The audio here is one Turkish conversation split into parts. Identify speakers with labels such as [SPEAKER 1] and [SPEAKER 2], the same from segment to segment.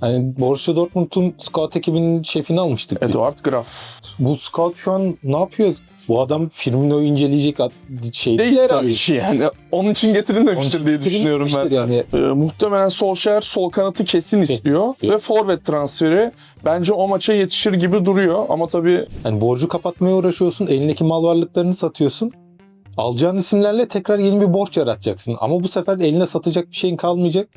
[SPEAKER 1] Hani Borussia Dortmund'un scout ekibinin şefini almıştık.
[SPEAKER 2] Eduard Graf.
[SPEAKER 1] Bu scout şu an ne yapıyor? Bu adam Firmino'yu inceleyecek şey
[SPEAKER 2] Değil
[SPEAKER 1] herhalde.
[SPEAKER 2] ki yani. Onun için getirilmemiştir diye düşünüyorum ben.
[SPEAKER 1] Yani
[SPEAKER 2] Ee, muhtemelen Solskjaer sol kanatı kesin istiyor
[SPEAKER 1] Evet.
[SPEAKER 2] ve forvet transferi bence o maça yetişir gibi duruyor ama tabii
[SPEAKER 1] hani borcu kapatmaya uğraşıyorsun, elindeki mal varlıklarını satıyorsun. Alacağın isimlerle tekrar yeni bir borç yaratacaksın. Ama bu sefer eline satacak bir şeyin kalmayacak.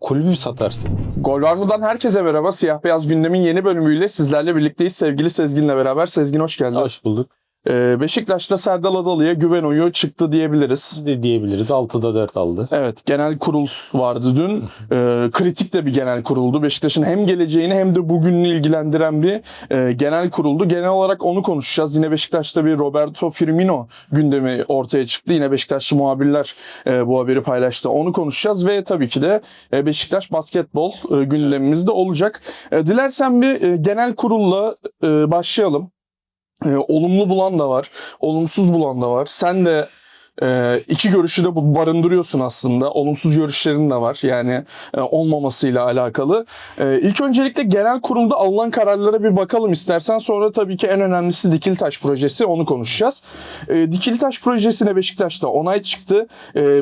[SPEAKER 1] Kulübü satarsın.
[SPEAKER 2] Gol var mıdan herkese merhaba. Siyah Beyaz Gündem'in yeni bölümüyle sizlerle birlikteyiz. Sevgili Sezgin'le beraber. Sezgin hoş geldin.
[SPEAKER 1] Hoş bulduk.
[SPEAKER 2] Ee, Beşiktaş'ta Serdal Adalı'ya güven oyu çıktı diyebiliriz.
[SPEAKER 1] De diyebiliriz. 6'da 4 aldı.
[SPEAKER 2] Evet genel kurul vardı dün. Ee, kritik de bir genel kuruldu. Beşiktaş'ın hem geleceğini hem de bugününü ilgilendiren bir e, genel kuruldu. Genel olarak onu konuşacağız. Yine Beşiktaş'ta bir Roberto Firmino gündemi ortaya çıktı. Yine Beşiktaşlı muhabirler e, bu haberi paylaştı. Onu konuşacağız ve tabii ki de e, Beşiktaş basketbol e, gündemimizde olacak. E, dilersen bir e, genel kurulla e, başlayalım. E, olumlu bulan da var, olumsuz bulan da var. Sen de e, iki görüşü de barındırıyorsun aslında. Olumsuz görüşlerin de var yani e, olmamasıyla alakalı. E, ilk öncelikle genel kurulda alınan kararlara bir bakalım istersen. Sonra tabii ki en önemlisi Dikiltaş projesi onu konuşacağız. E, Dikiltaş projesine Beşiktaş'ta onay çıktı.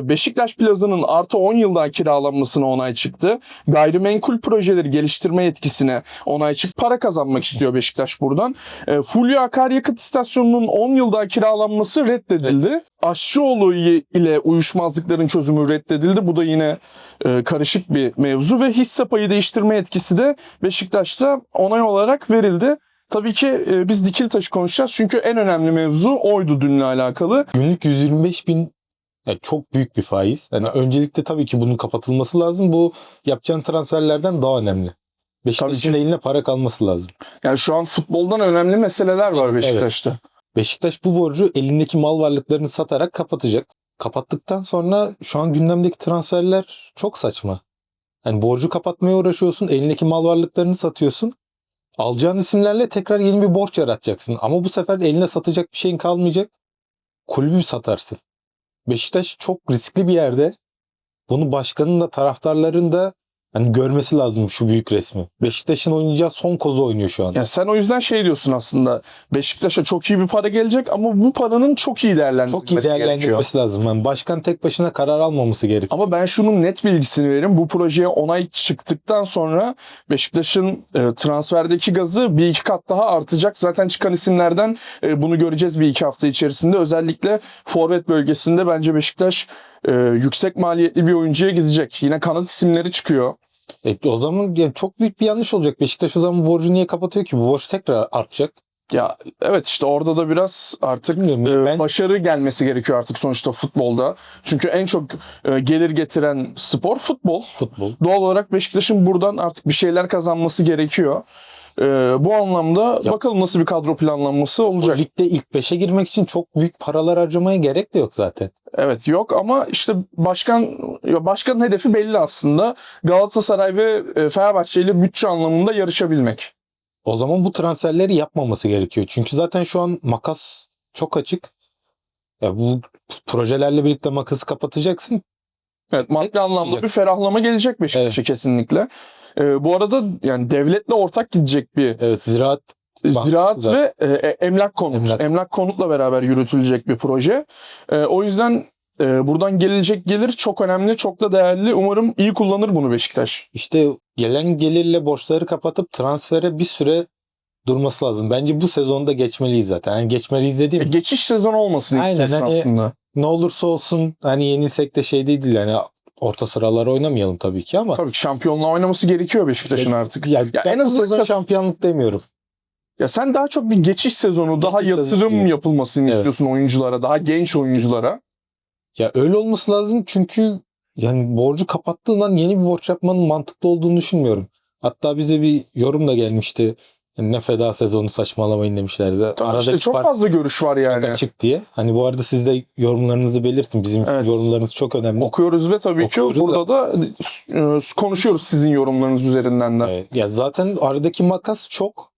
[SPEAKER 2] Beşiktaş Plaza'nın artı 10 yıl daha kiralanmasına onay çıktı. Gayrimenkul projeleri geliştirme yetkisine onay çıktı. Para kazanmak istiyor Beşiktaş buradan. E, Fulya Akaryakıt İstasyonu'nun 10 yıl daha kiralanması reddedildi. Aşçıoğlu i- ile uyuşmazlıkların çözümü reddedildi. Bu da yine e, karışık bir mevzu ve hisse payı değiştirme yetkisi de Beşiktaş'ta onay olarak verildi. Tabii ki e, biz Dikiltaş'ı konuşacağız çünkü en önemli mevzu oydu dünle alakalı.
[SPEAKER 1] Günlük 125 bin yani çok büyük bir faiz. Yani öncelikle tabii ki bunun kapatılması lazım. Bu yapacağın transferlerden daha önemli. Beşiktaş'ın eline para kalması lazım.
[SPEAKER 2] Yani şu an futboldan önemli meseleler var Beşiktaş'ta.
[SPEAKER 1] Beşiktaş bu borcu elindeki mal varlıklarını satarak kapatacak. Kapattıktan sonra şu an gündemdeki transferler çok saçma. Yani borcu kapatmaya uğraşıyorsun, elindeki mal varlıklarını satıyorsun. Alacağın isimlerle tekrar yeni bir borç yaratacaksın. Ama bu sefer eline satacak bir şeyin kalmayacak. Kulübü satarsın. Beşiktaş çok riskli bir yerde. Bunu başkanın da taraftarların da hani görmesi lazım şu büyük resmi. Beşiktaş'ın oynayacağı son kozu oynuyor şu an.
[SPEAKER 2] Yani sen o yüzden şey diyorsun aslında. Beşiktaş'a çok iyi bir para gelecek ama bu paranın çok iyi değerlendirilmesi
[SPEAKER 1] Çok iyi
[SPEAKER 2] gerekiyor.
[SPEAKER 1] değerlendirilmesi lazım. Yani başkan tek başına karar almaması gerekiyor.
[SPEAKER 2] Ama ben şunun net bilgisini vereyim. Bu projeye onay çıktıktan sonra Beşiktaş'ın e, transferdeki gazı bir iki kat daha artacak. Zaten çıkan isimlerden e, bunu göreceğiz bir iki hafta içerisinde. Özellikle forvet bölgesinde bence Beşiktaş e, yüksek maliyetli bir oyuncuya gidecek. Yine kanat isimleri çıkıyor.
[SPEAKER 1] E, o zaman yani çok büyük bir yanlış olacak. Beşiktaş o zaman borcu niye kapatıyor ki? Bu borç tekrar artacak.
[SPEAKER 2] Ya evet işte orada da biraz artık e,
[SPEAKER 1] ben
[SPEAKER 2] başarı gelmesi gerekiyor artık sonuçta futbolda. Çünkü en çok e, gelir getiren spor futbol.
[SPEAKER 1] futbol.
[SPEAKER 2] Doğal olarak Beşiktaş'ın buradan artık bir şeyler kazanması gerekiyor. Ee, bu anlamda
[SPEAKER 1] Ya-
[SPEAKER 2] bakalım nasıl bir kadro planlanması
[SPEAKER 1] Bu
[SPEAKER 2] olacak.
[SPEAKER 1] ligde ilk 5'e girmek için çok büyük paralar harcamaya gerek de yok zaten.
[SPEAKER 2] Evet yok ama işte başkan başkanın hedefi belli aslında. Galatasaray ve e, Fenerbahçe ile bütçe anlamında yarışabilmek.
[SPEAKER 1] O zaman bu transferleri yapmaması gerekiyor. Çünkü zaten şu an makas çok açık. Ya bu projelerle birlikte makası kapatacaksın.
[SPEAKER 2] Evet maddi anlamda bir ferahlama gelecek Beşiktaş'a kesinlikle. Ee, bu arada yani devletle ortak gidecek bir
[SPEAKER 1] Evet ziraat
[SPEAKER 2] Ziraat
[SPEAKER 1] Güzel.
[SPEAKER 2] ve e, e, emlak konut.
[SPEAKER 1] Emlak.
[SPEAKER 2] Emlak. konutla beraber yürütülecek bir proje. E, o yüzden e, buradan gelecek gelir çok önemli, çok da değerli. Umarım iyi kullanır bunu Beşiktaş.
[SPEAKER 1] işte gelen gelirle borçları kapatıp transfere bir süre durması lazım. Bence bu sezonda geçmeliyiz zaten. Yani geçmeliyiz
[SPEAKER 2] E,
[SPEAKER 1] dediğim
[SPEAKER 2] geçiş sezonu olmasını
[SPEAKER 1] Aynen, hani-
[SPEAKER 2] aslında.
[SPEAKER 1] Ne olursa olsun hani yenilsek de şey değil yani orta sıralara oynamayalım tabii ki ama
[SPEAKER 2] Tabii ki şampiyonluğa oynaması gerekiyor Beşiktaş'ın artık.
[SPEAKER 1] ya,
[SPEAKER 2] Ya
[SPEAKER 1] ben
[SPEAKER 2] en azından
[SPEAKER 1] sezon şampiyonluk demiyorum.
[SPEAKER 2] Ya sen daha çok bir geçiş sezonu, daha
[SPEAKER 1] Geçiş sezonu
[SPEAKER 2] yatırım
[SPEAKER 1] gibi.
[SPEAKER 2] yapılmasını
[SPEAKER 1] Evet.
[SPEAKER 2] istiyorsun oyunculara, daha genç oyunculara.
[SPEAKER 1] Ya öyle olması lazım çünkü yani borcu kapattığından yeni bir borç yapmanın mantıklı olduğunu düşünmüyorum. Hatta bize bir yorum da gelmişti. Ne feda sezonu saçmalamayın demişlerdi.
[SPEAKER 2] Tabii
[SPEAKER 1] Aradaki
[SPEAKER 2] işte çok
[SPEAKER 1] fark
[SPEAKER 2] fazla görüş var
[SPEAKER 1] çok
[SPEAKER 2] yani.
[SPEAKER 1] açık diye. Hani bu arada siz de yorumlarınızı belirtin. Bizim
[SPEAKER 2] Evet.
[SPEAKER 1] yorumlarınız çok önemli.
[SPEAKER 2] Okuyoruz ve tabii
[SPEAKER 1] Okuyoruz
[SPEAKER 2] ki burada da e, konuşuyoruz sizin yorumlarınız üzerinden de.
[SPEAKER 1] Evet. Ya zaten aradaki makas çok.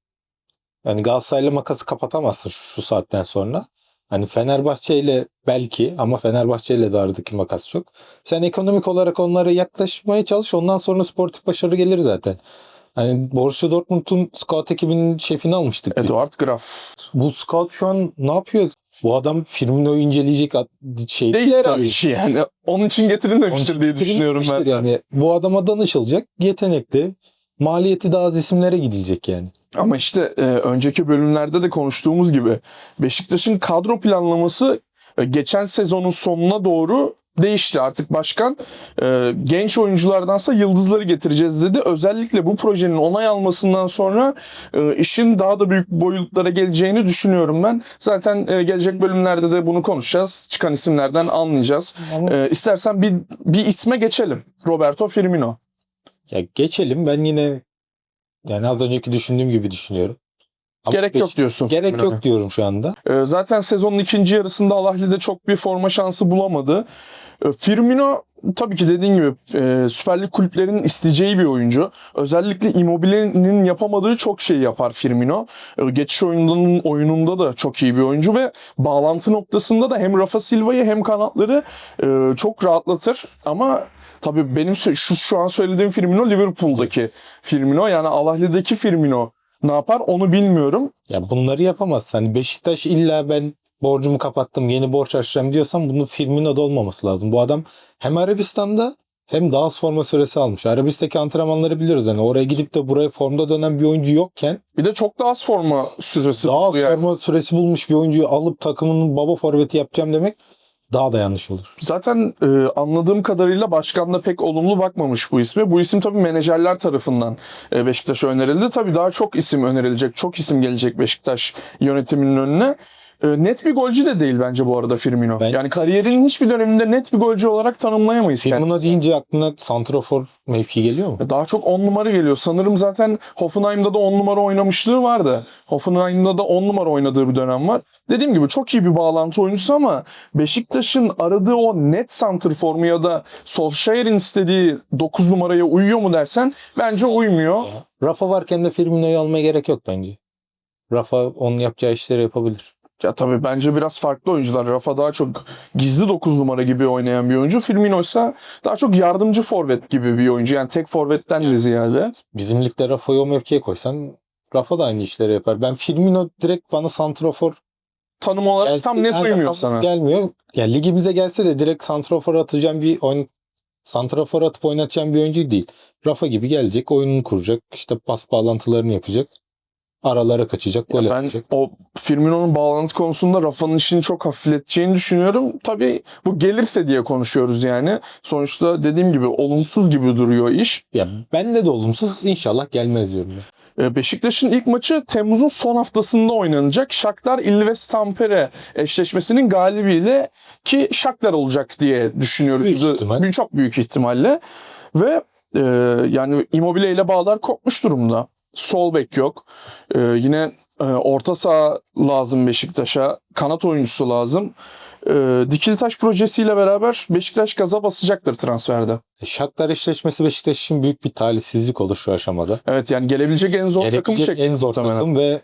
[SPEAKER 1] Yani Galatasaray'la makası kapatamazsın şu, şu saatten sonra. Hani Fenerbahçe ile belki ama Fenerbahçe ile de aradaki makas çok. Sen ekonomik olarak onlara yaklaşmaya çalış. Ondan sonra sportif başarı gelir zaten. Hani Borussia Dortmund'un scout ekibinin şefini almıştık.
[SPEAKER 2] Eduard Graf.
[SPEAKER 1] Bu scout şu an ne yapıyor? Bu adam Firmino'yu inceleyecek şey
[SPEAKER 2] Değil
[SPEAKER 1] herhalde.
[SPEAKER 2] tabii yani. Onun için getirilmemiştir diye düşünüyorum ben.
[SPEAKER 1] Yani bu adama danışılacak. Yetenekli. Maliyeti daha az isimlere gidilecek yani.
[SPEAKER 2] Ama işte e, önceki bölümlerde de konuştuğumuz gibi Beşiktaş'ın kadro planlaması e, geçen sezonun sonuna doğru değişti. Artık başkan e, genç oyunculardansa yıldızları getireceğiz dedi. Özellikle bu projenin onay almasından sonra e, işin daha da büyük boyutlara geleceğini düşünüyorum ben. Zaten e, gelecek bölümlerde de bunu konuşacağız. Çıkan isimlerden anlayacağız. E, istersen bir, bir isme geçelim. Roberto Firmino.
[SPEAKER 1] ya geçelim ben yine yani az önceki düşündüğüm gibi düşünüyorum. Ama
[SPEAKER 2] Gerek yok diyorsun.
[SPEAKER 1] Gerek yok diyorum şu anda.
[SPEAKER 2] Ee, Zaten sezonun ikinci yarısında Alahli'de çok bir forma şansı bulamadı. Ee, Firmino tabii ki dediğin gibi e, Süper Lig kulüplerinin isteyeceği bir oyuncu. Özellikle Immobile'nin yapamadığı çok şey yapar Firmino. Ee, Geçiş oyununun oyununda da çok iyi bir oyuncu ve bağlantı noktasında da hem Rafa Silva'yı hem kanatları e, çok rahatlatır. Ama tabii benim şu şu an söylediğim Firmino Liverpool'daki Firmino yani Alahli'deki Firmino ne yapar onu bilmiyorum.
[SPEAKER 1] Ya bunları yapamaz. Hani Beşiktaş illa ben borcumu kapattım yeni borç açacağım diyorsam bunun Firmino'da olmaması lazım. Bu adam hem Arabistan'da hem daha az forma süresi almış. Arabis'taki antrenmanları biliyoruz. Hani oraya gidip de buraya formda dönen bir oyuncu yokken
[SPEAKER 2] Bir de çok daha az forma süresi
[SPEAKER 1] daha az
[SPEAKER 2] yani.
[SPEAKER 1] forma süresi bulmuş bir oyuncuyu alıp takımının baba forveti yapacağım demek daha da yanlış olur.
[SPEAKER 2] Zaten e, anladığım kadarıyla başkan da pek olumlu bakmamış bu isme. Bu isim tabii menajerler tarafından e, Beşiktaş'a önerildi. Tabii daha çok isim önerilecek, çok isim gelecek Beşiktaş yönetiminin önüne. E, net bir golcü de değil bence bu arada Firmino.
[SPEAKER 1] Ben-
[SPEAKER 2] Yani kariyerinin hiçbir döneminde net bir golcü olarak tanımlayamayız
[SPEAKER 1] Firmino
[SPEAKER 2] kendisini.
[SPEAKER 1] deyince aklına santrafor mevki geliyor mu?
[SPEAKER 2] Daha çok 10 numara geliyor. Sanırım zaten Hoffenheim'da da 10 numara oynamışlığı vardı. Hoffenheim'da da 10 numara oynadığı bir dönem var. Dediğim gibi çok iyi bir bağlantı oyuncusu ama Beşiktaş'ın aradığı o net santrformu ya da Solskjaer'in istediği 9 numaraya uyuyor mu dersen bence uymuyor.
[SPEAKER 1] Rafa varken de Firmino'yu almaya gerek yok bence. Rafa onun yapacağı işleri yapabilir.
[SPEAKER 2] Ya tabii bence biraz farklı oyuncular. Rafa daha çok gizli 9 numara gibi oynayan bir oyuncu. Firmino ise daha çok yardımcı forvet gibi bir oyuncu. Yani tek forvetten de ziyade.
[SPEAKER 1] Bizim ligde Rafa'yı o mevkiye koysan Rafa da aynı işleri yapar. Ben Firmino direkt bana santrafor
[SPEAKER 2] Tanım olarak
[SPEAKER 1] gelse-
[SPEAKER 2] tam net
[SPEAKER 1] Yani
[SPEAKER 2] uymuyor
[SPEAKER 1] tam
[SPEAKER 2] sana.
[SPEAKER 1] Gelmiyor. Ya ligimize gelse de direkt santrafor atacağım bir oyun santrafor atıp oynatacağım bir oyuncu değil. Rafa gibi gelecek, oyununu kuracak, işte pas bağlantılarını yapacak. Aralara kaçacak, gol
[SPEAKER 2] ben
[SPEAKER 1] atacak.
[SPEAKER 2] o Firmino'nun bağlantı konusunda Rafa'nın işini çok hafifleteceğini düşünüyorum. Tabii bu gelirse diye konuşuyoruz yani. Sonuçta dediğim gibi olumsuz gibi duruyor iş.
[SPEAKER 1] Ya bende de olumsuz inşallah gelmez diyorum ben.
[SPEAKER 2] Ee, Beşiktaş'ın ilk maçı Temmuz'un son haftasında oynanacak. Shakhtar Ilves Tampere eşleşmesinin galibiyle ki Shakhtar olacak diye düşünüyoruz.
[SPEAKER 1] Büyük ihtimal.
[SPEAKER 2] Çok büyük ihtimalle. Ve e, yani Immobile ile bağlar kopmuş durumda. Sol bek yok. E, yine e, orta saha lazım Beşiktaş'a. Kanat oyuncusu lazım. E, Dikiltaş projesiyle beraber Beşiktaş gaza basacaktır transferde.
[SPEAKER 1] E, Shakhtar eşleşmesi Beşiktaş için büyük bir talihsizlik olur şu aşamada.
[SPEAKER 2] Evet yani gelebilecek en zor takım
[SPEAKER 1] Gelebilecek
[SPEAKER 2] çekti
[SPEAKER 1] en zor
[SPEAKER 2] muhtemelen.
[SPEAKER 1] takım ve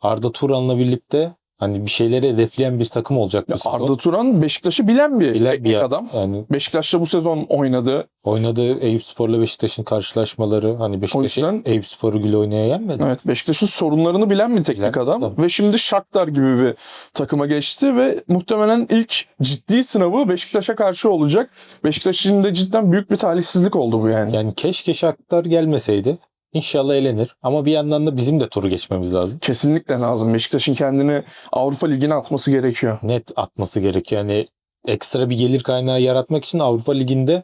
[SPEAKER 1] Arda Turan'la birlikte hani bir şeyleri hedefleyen bir takım olacak bu sezon.
[SPEAKER 2] Arda Turan Beşiktaş'ı bilen bir
[SPEAKER 1] Bilen bir
[SPEAKER 2] adam.
[SPEAKER 1] Yani
[SPEAKER 2] Beşiktaş'ta bu sezon oynadı.
[SPEAKER 1] oynadığı Eyüpspor'la Beşiktaş'ın karşılaşmaları hani Beşiktaş'ı
[SPEAKER 2] yüzden-
[SPEAKER 1] Eyüpspor'u güle oynaya yenmedi.
[SPEAKER 2] Evet Beşiktaş'ın sorunlarını bilen bir teknik
[SPEAKER 1] Bilen
[SPEAKER 2] adam.
[SPEAKER 1] adam.
[SPEAKER 2] Ve şimdi Shakhtar gibi bir takıma geçti ve muhtemelen ilk ciddi sınavı Beşiktaş'a karşı olacak. Beşiktaş için de cidden büyük bir talihsizlik oldu bu yani.
[SPEAKER 1] Yani keşke Shakhtar gelmeseydi. İnşallah elenir. Ama bir yandan da bizim de turu geçmemiz lazım.
[SPEAKER 2] Kesinlikle lazım. Beşiktaş'ın kendini Avrupa Ligi'ne atması gerekiyor.
[SPEAKER 1] Net atması gerekiyor. Yani ekstra bir gelir kaynağı yaratmak için Avrupa Ligi'nde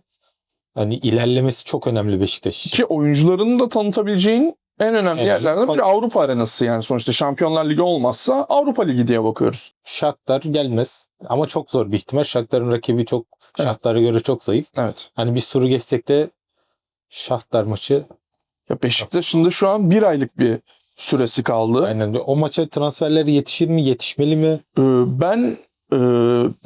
[SPEAKER 1] hani ilerlemesi çok önemli Beşiktaş için.
[SPEAKER 2] Ki oyuncularını da tanıtabileceğin en önemli
[SPEAKER 1] Evet.
[SPEAKER 2] yerlerden biri Avrupa arenası yani. Sonuçta Şampiyonlar Ligi olmazsa Avrupa Ligi diye bakıyoruz.
[SPEAKER 1] Shakhtar gelmez. Ama çok zor bir ihtimal. Shakhtar'ın rakibi çok
[SPEAKER 2] Evet.
[SPEAKER 1] Shakhtar'a göre çok zayıf.
[SPEAKER 2] Evet.
[SPEAKER 1] Hani biz turu geçsek de Shakhtar maçı
[SPEAKER 2] Ya Beşiktaş'ın da şu an bir aylık bir süresi kaldı.
[SPEAKER 1] aynen o maça transferleri yetişir mi? Yetişmeli mi?
[SPEAKER 2] Ee, ben e,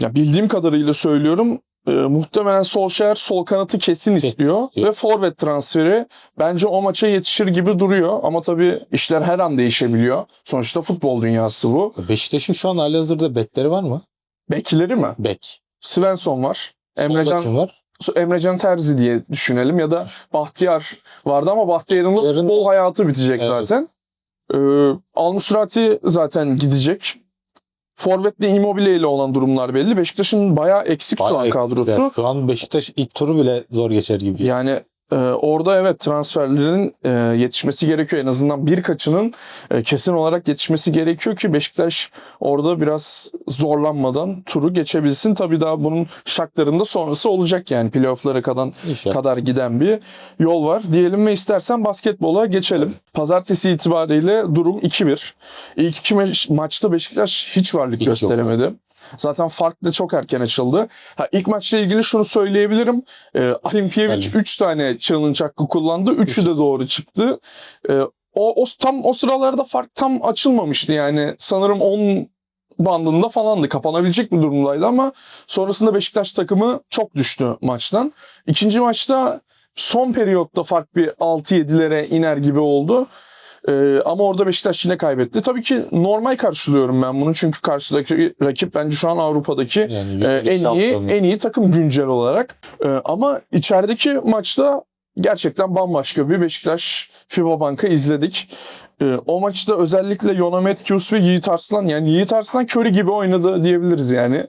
[SPEAKER 2] ya bildiğim kadarıyla söylüyorum. e, muhtemelen Solskjaer sol kanatı kesin istiyor
[SPEAKER 1] istiyor.
[SPEAKER 2] ve forvet transferi bence o maça yetişir gibi duruyor ama tabii işler her an değişebiliyor. Sonuçta futbol dünyası bu.
[SPEAKER 1] Beşiktaş'ın şu an halihazırda bekleri var mı?
[SPEAKER 2] Bekleri mi?
[SPEAKER 1] Bek.
[SPEAKER 2] Svensson var.
[SPEAKER 1] Solda
[SPEAKER 2] Emrecan
[SPEAKER 1] var?
[SPEAKER 2] Emrecan Terzi diye düşünelim ya da Bahtiyar vardı ama Bahtiyar'ın da
[SPEAKER 1] Yarın-
[SPEAKER 2] futbol hayatı bitecek
[SPEAKER 1] Evet.
[SPEAKER 2] zaten. Ee, Almusrati zaten gidecek. Forvet'le Immobile ile olan durumlar belli. Beşiktaş'ın bayağı eksik şu an
[SPEAKER 1] Bayağı
[SPEAKER 2] kadrosu.
[SPEAKER 1] Evet, Şu an Beşiktaş ilk turu bile zor geçer gibi.
[SPEAKER 2] Yani e, orada evet transferlerin e, yetişmesi gerekiyor. En azından birkaçının e, kesin olarak yetişmesi gerekiyor ki Beşiktaş orada biraz zorlanmadan turu geçebilsin. Tabii daha bunun şartlarında sonrası olacak yani playoff'lara kadar
[SPEAKER 1] İnşallah.
[SPEAKER 2] kadar giden bir yol var. Diyelim ve istersen basketbola geçelim. Pazartesi itibariyle durum 2-1. İlk iki ma- maçta Beşiktaş hiç varlık
[SPEAKER 1] Hiç
[SPEAKER 2] gösteremedi. Zaten fark da çok erken açıldı. Ha, ilk maçla ilgili şunu söyleyebilirim. Ee, Alimpiyevic
[SPEAKER 1] Yani.
[SPEAKER 2] 3 tane challenge hakkı kullandı. 3'ü de doğru çıktı. Ee, o, o tam o sıralarda fark tam açılmamıştı yani. Sanırım 10 bandında falandı. Kapanabilecek bir durumdaydı ama sonrasında Beşiktaş takımı çok düştü maçtan. İkinci maçta son periyotta fark bir 6-7'lere iner gibi oldu. Ee, ama orada Beşiktaş yine kaybetti. Tabii ki normal karşılıyorum ben bunu çünkü karşıdaki rakip bence şu an Avrupa'daki
[SPEAKER 1] Yani Euroleague
[SPEAKER 2] en iyi
[SPEAKER 1] şampiyonu.
[SPEAKER 2] en iyi takım güncel olarak. Ee, ama içerideki maçta gerçekten bambaşka bir Beşiktaş FIBA Bank'ı izledik. Ee, o maçta özellikle Yona Matthews ve Yiğit Arslan yani Yiğit Arslan Curry gibi oynadı diyebiliriz yani.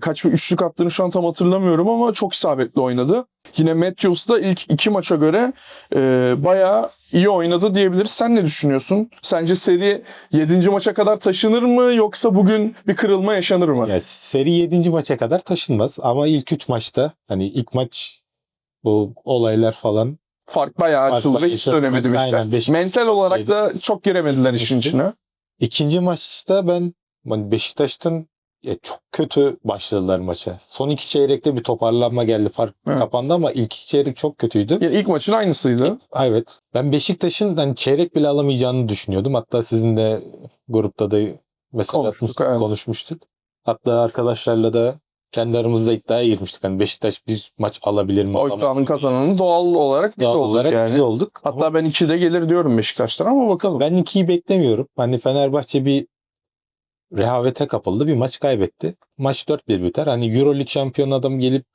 [SPEAKER 2] Kaç bir üçlük attığını şu an tam hatırlamıyorum ama çok isabetli oynadı. Yine Matthews da ilk iki maça göre e, bayağı iyi oynadı diyebiliriz. Sen ne düşünüyorsun? Sence seri 7. maça kadar taşınır mı yoksa bugün bir kırılma yaşanır mı?
[SPEAKER 1] Yani seri 7. maça kadar taşınmaz ama ilk 3 maçta hani ilk maç bu olaylar falan
[SPEAKER 2] fark bayağı
[SPEAKER 1] Fark
[SPEAKER 2] açıldı ve hiç dönemedi.
[SPEAKER 1] Aynen, Beşiktaş
[SPEAKER 2] Mental olarak da çok giremediler işin içine.
[SPEAKER 1] İkinci maçta ben hani Beşiktaş'tan ya çok kötü başladılar maça. Son iki çeyrekte bir toparlanma geldi. Fark
[SPEAKER 2] Evet.
[SPEAKER 1] kapandı ama ilk iki çeyrek çok kötüydü.
[SPEAKER 2] Ya ilk maçın aynısıydı.
[SPEAKER 1] Evet. Ben Beşiktaş'ın hani çeyrek bile alamayacağını düşünüyordum. Hatta sizin de grupta da mesela
[SPEAKER 2] Konuştuk,
[SPEAKER 1] atmıştık,
[SPEAKER 2] evet.
[SPEAKER 1] konuşmuştuk. Hatta arkadaşlarla da kendi aramızda iddiaya girmiştik. Hani Beşiktaş bir maç alabilir mi?
[SPEAKER 2] O iddianın kazananı doğal olarak biz
[SPEAKER 1] Doğal
[SPEAKER 2] olduk
[SPEAKER 1] olarak
[SPEAKER 2] yani.
[SPEAKER 1] biz olduk.
[SPEAKER 2] Hatta
[SPEAKER 1] Ama
[SPEAKER 2] ben 2'de gelir diyorum Beşiktaş'tan ama bakalım.
[SPEAKER 1] ben ikiyi beklemiyorum. Hani Fenerbahçe bir rehavete kapıldı. Bir maç kaybetti. Maç 4-1 biter. Hani Euroleague şampiyonu adam gelip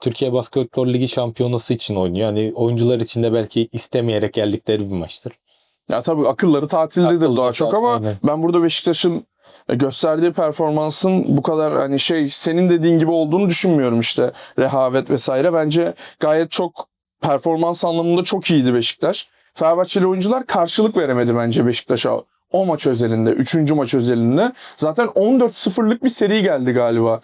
[SPEAKER 1] Türkiye Basketbol Ligi şampiyonası için oynuyor. Hani oyuncular için de belki istemeyerek geldikleri bir maçtır.
[SPEAKER 2] Ya tabii akılları tatildedir
[SPEAKER 1] Akıllı
[SPEAKER 2] daha çok ama
[SPEAKER 1] aynen.
[SPEAKER 2] ben burada Beşiktaş'ın gösterdiği performansın bu kadar hani şey senin dediğin gibi olduğunu düşünmüyorum işte rehavet vesaire. Bence gayet çok performans anlamında çok iyiydi Beşiktaş. Fenerbahçeli oyuncular karşılık veremedi bence Beşiktaş'a o maç özelinde, 3. maç özelinde. Zaten 14-0'lık bir seri geldi galiba.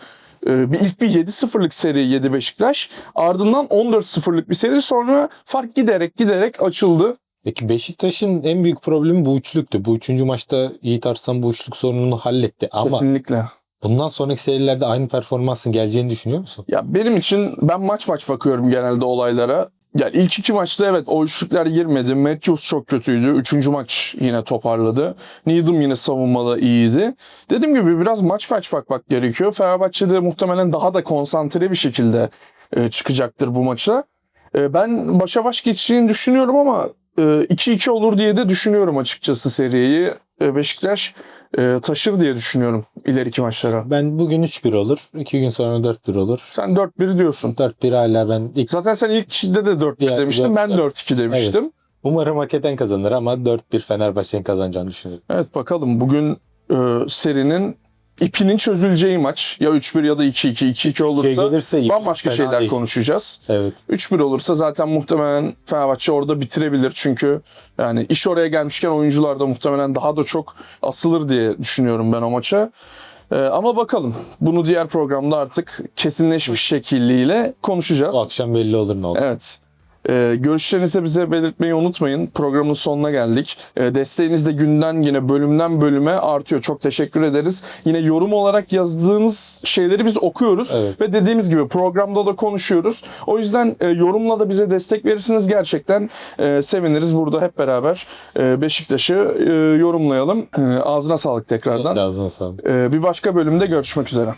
[SPEAKER 2] Ee, bir ilk bir 7-0'lık seri yedi Beşiktaş. Ardından 14-0'lık bir seri sonra fark giderek giderek açıldı.
[SPEAKER 1] Peki Beşiktaş'ın en büyük problemi bu üçlüktü. Bu üçüncü maçta Yiğit Arslan bu üçlük sorununu halletti. Ama
[SPEAKER 2] Kesinlikle.
[SPEAKER 1] bundan sonraki serilerde aynı performansın geleceğini düşünüyor musun?
[SPEAKER 2] Ya benim için ben maç maç bakıyorum genelde olaylara. Ya ilk iki maçta evet o üçlükler girmedi. Matthews çok kötüydü. Üçüncü maç yine toparladı. Needham yine savunmada iyiydi. Dediğim gibi biraz maç maç bakmak gerekiyor. Fenerbahçe'de muhtemelen daha da konsantre bir şekilde e, çıkacaktır bu maça. E, ben başa baş geçeceğini düşünüyorum ama e, 2-2 olur diye de düşünüyorum açıkçası seriyi. E, Beşiktaş e, taşır diye düşünüyorum ileriki maçlara.
[SPEAKER 1] Ben bugün 3-1 olur. 2 gün sonra 4-1 olur.
[SPEAKER 2] Sen 4-1 diyorsun.
[SPEAKER 1] 4-1 hala ben ilk
[SPEAKER 2] Zaten sen ilk de de 4-1
[SPEAKER 1] Diğer
[SPEAKER 2] demiştin. Ben 4-2 demiştim.
[SPEAKER 1] umarım hak eden kazanır ama 4-1 Fenerbahçe'nin kazanacağını düşünüyorum.
[SPEAKER 2] Evet. bakalım bugün e, serinin ipinin çözüleceği maç. Ya 3-1 ya da 2-2. 2-2 olursa
[SPEAKER 1] gelirse iyi.
[SPEAKER 2] bambaşka
[SPEAKER 1] Fena
[SPEAKER 2] şeyler
[SPEAKER 1] değil.
[SPEAKER 2] konuşacağız.
[SPEAKER 1] Evet.
[SPEAKER 2] 3-1 olursa zaten muhtemelen Fenerbahçe orada bitirebilir. Çünkü yani iş oraya gelmişken oyuncular da muhtemelen daha da çok asılır diye düşünüyorum ben o maça. E, ama bakalım. Bunu diğer programda artık kesinleşmiş şekliyle konuşacağız.
[SPEAKER 1] O akşam belli olur ne olur.
[SPEAKER 2] Evet. Ee, görüşlerinizi bize belirtmeyi unutmayın. Programın sonuna geldik. Ee, desteğiniz de günden yine bölümden bölüme artıyor. Çok teşekkür ederiz. Yine yorum olarak yazdığınız şeyleri biz okuyoruz.
[SPEAKER 1] Evet.
[SPEAKER 2] Ve dediğimiz gibi programda da konuşuyoruz. O yüzden e, yorumla da bize destek verirsiniz. Gerçekten e, seviniriz. Burada hep beraber e, Beşiktaş'ı e, yorumlayalım. E, ağzına sağlık tekrardan.
[SPEAKER 1] Ağzına sağlık.
[SPEAKER 2] E, bir başka bölümde görüşmek üzere.